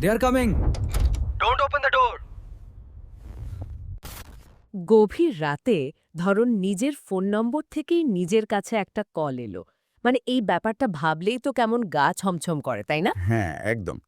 They are coming Don't open the door. গভীর রাতে ধরুন নিজের ফোন নম্বর থেকেই নিজের কাছে একটা কল এলো। মানে এই ব্যাপারটা ভাবলেই তো কেমন গা ছমছম করে তাই না? হ্যাঁ একদম।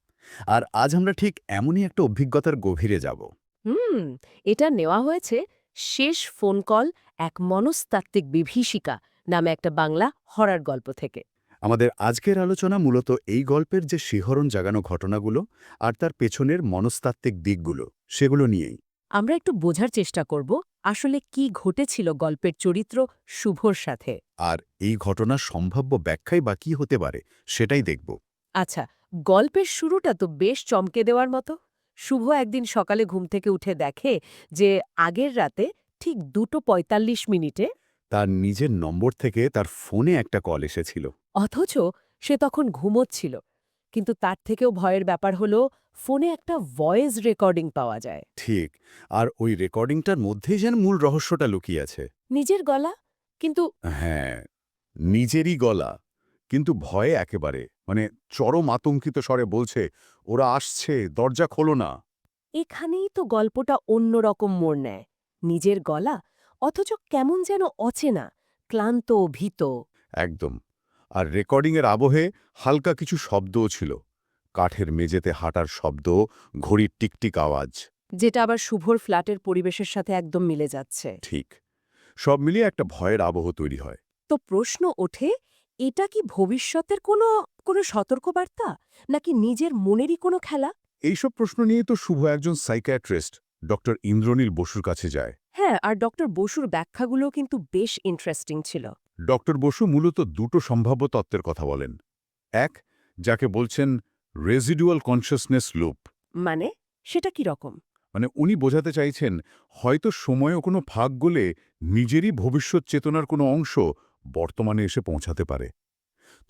আর আজ আমরা ঠিক এমনই একটা অভিজ্ঞতার গভীরে যাব। হুম এটা নেওয়া হয়েছে শেষ ফোন কল এক মনস্তাত্ত্বিক বিভীষিকা নামে একটা বাংলা হরার গল্প থেকে। আমাদের আজকের আলোচনা মূলত এই গল্পের যে শিহরণ জাগানো ঘটনাগুলো আর তার পেছনের মনস্তাত্ত্বিক দিকগুলো সেগুলো নিয়েই। আমরা একটু বোঝার চেষ্টা করব আসলে কি ঘটেছিল গল্পের চরিত্র শুভর সাথে। আর এই ঘটনার সম্ভাব্য ব্যাখ্যাই বা কী হতে পারে সেটাই দেখব। আচ্ছা গল্পের শুরুটা তো বেশ চমকে দেওয়ার মতো। শুভ একদিন সকালে ঘুম থেকে উঠে দেখে যে আগের রাতে ঠিক দুটো পঁয়তাল্লিশ মিনিটে তার নিজের নম্বর থেকে তার ফোনে একটা কল এসেছিল। অথচ সে তখন ঘুমোচ্ছিল কিন্তু তার থেকেও ভয়ের ব্যাপার হলো ফোনে একটা ভয়েস রেকর্ডিং পাওয়া যায়। ঠিক আর ওই রেকর্ডিংটার মধ্যেই যেন মূল রহস্যটা লুকিয়ে আছে। নিজের গলা? কিন্তু হ্যাঁ নিজেরই গলা কিন্তু ভয়ে একেবারে মানে চরম আতঙ্কিত স্বরে বলছে ওরা আসছে দরজা খোলো না। এখানেই তো গল্পটা অন্যরকম মোড় নেয়। নিজের গলা অথচ কেমন যেন অচেনা ক্লান্ত ভীত। একদম। আর রেকর্ডিংয়ের আবহে হালকা কিছু শব্দও ছিল। কাঠের মেঝেতে হাঁটার শব্দ ঘড়ির টিকটিক আওয়াজ। যেটা আবার শুভর ফ্ল্যাটের পরিবেশের সাথে একদম মিলে যাচ্ছে। ঠিক। সব মিলিয়ে একটা ভয়ের আবহ তৈরি হয়। তো প্রশ্ন ওঠে এটা কি ভবিষ্যতের কোনো কোনো সতর্কবার্তা? নাকি নিজের মনেরই কোনো খেলা? এইসব প্রশ্ন নিয়ে তো শুভ একজন সাইকিয়াট্রিস্ট। ডক্টর ইন্দ্রনীল বসুর কাছে যায়। হ্যাঁ আর ডক্টর বসুর ব্যাখ্যাগুলো কিন্তু বেশ ইন্টারেস্টিং ছিল। ডক্টর বসু মূলত দুটো সম্ভাব্য তত্ত্বের কথা বলেন। এক যাকে বলছেন রেজিডুয়াল কনসিয়াসনেস লুপ মানে সেটা কি রকম? মানে উনি বোঝাতে চাইছেন হয়তো সময়েও কোনো ফাঁক গলে নিজেরই ভবিষ্যৎ চেতনার কোনো অংশ বর্তমানে এসে পৌঁছাতে পারে।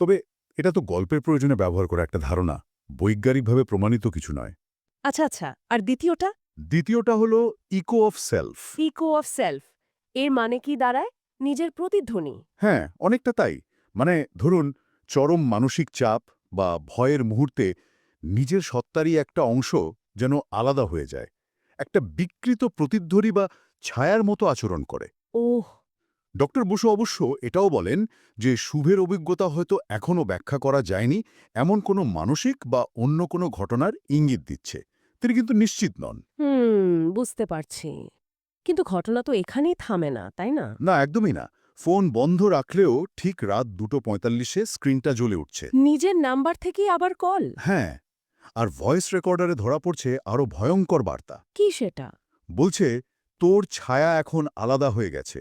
তবে এটা তো গল্পের প্রয়োজনে ব্যবহার করা একটা ধারণা বৈজ্ঞানিকভাবে প্রমাণিত কিছু নয়। আচ্ছা আচ্ছা আর দ্বিতীয়টা? দ্বিতীয়টা হলো echo of self echo of self এর মানে কি দাঁড়ায়? নিজের প্রতিধ্বনি। হ্যাঁ অনেকটা তাই। মানে ধরুন চরম মানসিক চাপ বা ভয়ের মুহূর্তে নিজের সত্তারই একটা অংশ যেন আলাদা হয়ে যায়। একটা বিকৃত প্রতিধ্বনি বা ছায়ার মতো আচরণ করে। ওহ! ডক্টর বসু অবশ্য এটাও বলেন যে শুভের অভিজ্ঞতা হয়তো এখনও ব্যাখ্যা করা যায়নি এমন কোনো মানসিক বা অন্য কোনো ঘটনার ইঙ্গিত দিচ্ছে। তিনি কিন্তু নিশ্চিত নন। হুম বুঝতে পারছি। কিন্তু ঘটনা তো এখানেই থামে না তাই না? না একদমই না। ফোন বন্ধ রাখলেও ঠিক রাত দুটো পঁয়তাল্লিশে স্ক্রিনটা জ্বলে উঠছে। নিজের নাম্বার থেকেই আবার কল? হ্যাঁ আর ভয়েস রেকর্ডারে ধরা পড়ছে আরও ভয়ঙ্কর বার্তা। কি সেটা? বলছে তোর ছায়া এখন আলাদা হয়ে গেছে।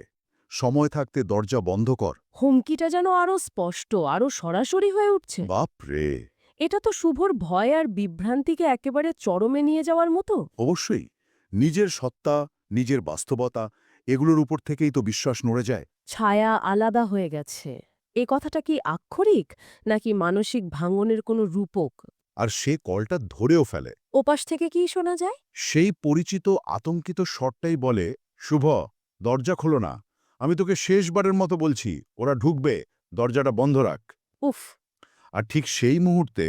সময় থাকতে দরজা বন্ধ কর। হুমকিটা যেন আরও স্পষ্ট আরও সরাসরি হয়ে উঠছে। বাপ রে এটা তো শুভর ভয় আর বিভ্রান্তিকে একেবারে চরমে নিয়ে যাওয়ার মতো? অবশ্যই। নিজের সত্তা নিজের বাস্তবতা এগুলোর উপর থেকেই তো বিশ্বাস নড়ে যায়। ছায়া আলাদা হয়ে গেছে। এ কথাটা কি আক্ষরিক নাকি মানসিক ভাঙনের কোনো রূপক? আর সে কলটা ধরেও ফেলে। ওপাশ থেকে কি শোনা যায়? সেই পরিচিত আতঙ্কিত স্বরটাই বলে শুভ দরজা খোলো না। আমি তোকে শেষবারের মতো বলছি ওরা ঢুকবে দরজাটা বন্ধ রাখ। উফ আর ঠিক সেই মুহূর্তে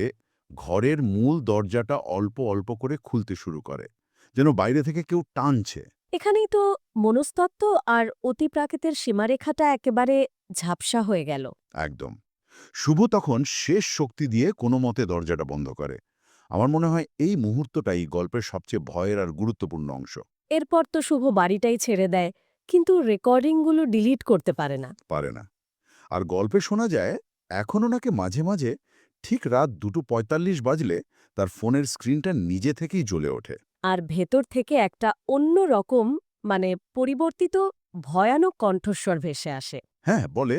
ঘরের মূল দরজাটা অল্প অল্প করে খুলতে শুরু করে যেন বাইরে থেকে কেউ টানছে। এখানেই তো মনস্তত্ত্ব আর অতিপ্রাকৃতের সীমারেখাটা একেবারে ঝাপসা হয়ে গেল। একদম। শুভ তখন শেষ শক্তি দিয়ে কোনো মতে দরজাটা বন্ধ করে। আমার মনে হয় এই মুহূর্তটাই গল্পের সবচেয়ে ভয়ের আর গুরুত্বপূর্ণ অংশ। এরপর তো শুভ বাড়িটাই ছেড়ে দেয় কিন্তু রেকর্ডিংগুলো ডিলিট করতে পারে না। পারে না। আর গল্পে শোনা যায় এখনও নাকি মাঝে মাঝে ঠিক রাত দুটো পঁয়তাল্লিশ বাজলে তার ফোনের স্ক্রিনটা নিজে থেকেই জ্বলে ওঠে। আর ভেতর থেকে একটা অন্য রকম মানে পরিবর্তিত ভয়ানক কণ্ঠস্বর ভেসে আসে। হ্যাঁ বলে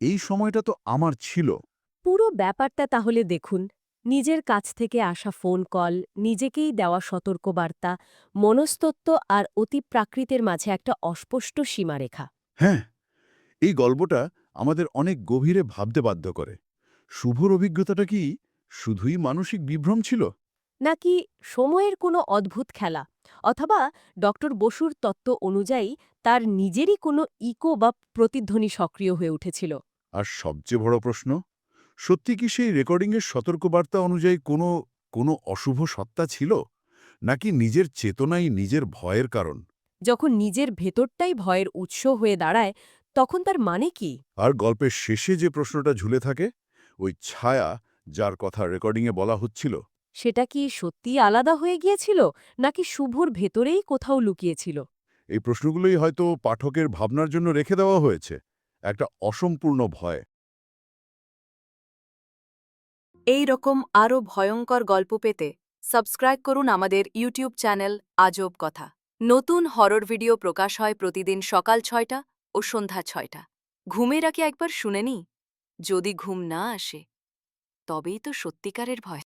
এই সময়টা তো আমার ছিল। পুরো ব্যাপারটা তাহলে দেখুন নিজের কাছ থেকে আসা ফোন কল নিজেকেই দেওয়া সতর্কবার্তা মনস্তত্ত্ব আর অতিপ্রাকৃতের মাঝে একটা অস্পষ্ট সীমারেখা। হ্যাঁ এই গল্পটা আমাদের অনেক গভীরে ভাবতে বাধ্য করে। শুভর অভিজ্ঞতাটা কি শুধুই মানসিক বিভ্রম ছিল? নাকি সময়ের কোনো অদ্ভুত খেলা অথবা ডক্টর বসুর তত্ত্ব অনুযায়ী তার নিজেরই কোনো ইকো বা প্রতিধ্বনি সক্রিয় হয়ে উঠেছিল? আর সবচেয়ে বড় প্রশ্ন সত্যি কি সেই রেকর্ডিংয়ের সতর্কবার্তা অনুযায়ী কোনো কোনো অশুভ সত্তা ছিল? নাকি নিজের চেতনাই নিজের ভয়ের কারণ? যখন নিজের ভেতরটাই ভয়ের উৎস হয়ে দাঁড়ায় তখন তার মানে কি? আর গল্পের শেষে যে প্রশ্নটা ঝুলে থাকে ওই ছায়া যার কথা রেকর্ডিংয়ে বলা হচ্ছিল। সেটা কি সত্যিই আলাদা হয়ে গিয়েছিল নাকি শুভর ভেতরেই কোথাও লুকিয়েছিল? এই প্রশ্নগুলোই হয়তো পাঠকের ভাবনার জন্য রেখে দেওয়া হয়েছে। একটা অসম্পূর্ণ ভয়। এই রকম আরও ভয়ঙ্কর গল্প পেতে সাবস্ক্রাইব করুন আমাদের ইউটিউব চ্যানেল আজব কথা। নতুন হরর ভিডিও প্রকাশ হয় প্রতিদিন সকাল ছয়টা ও সন্ধ্যা ছয়টা। ঘুমের আগে একবার শুনেনি যদি ঘুম না আসে, তবেই তো সত্যিকারের ভয়।